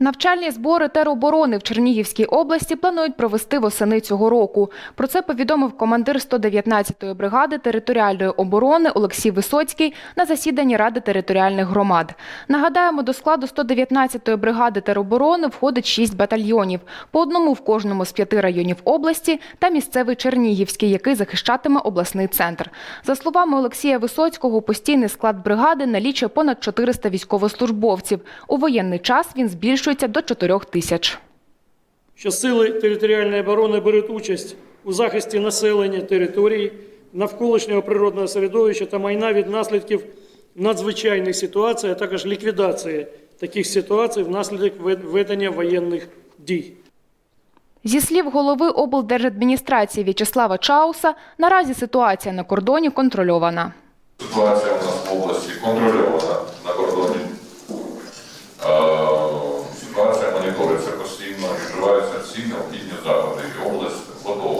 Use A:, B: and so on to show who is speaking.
A: Навчальні збори тероборони в Чернігівській області планують провести восени цього року. Про це повідомив командир 119-ї бригади територіальної оборони Олексій Висоцький на засіданні Ради територіальних громад. Нагадаємо, до складу 119-ї бригади тероборони входить шість батальйонів, по одному в кожному з п'яти районів області та місцевий Чернігівський, який захищатиме обласний центр. За словами Олексія Висоцького, постійний склад бригади налічує понад 400 військовослужбовців. У воєнний час він збільшується до 4 тисяч.
B: що сили територіальної оборони беруть участь у захисті населення території, навколишнього природного середовища та майна від наслідків надзвичайних ситуацій, а також ліквідації таких ситуацій внаслідок вед- ведення воєнних дій.
A: Зі слів голови облдержадміністрації В'ячеслава Чауса, наразі ситуація на кордоні контрольована.
C: Ситуація у нас в області контрольована постійно в різні заходи область готова.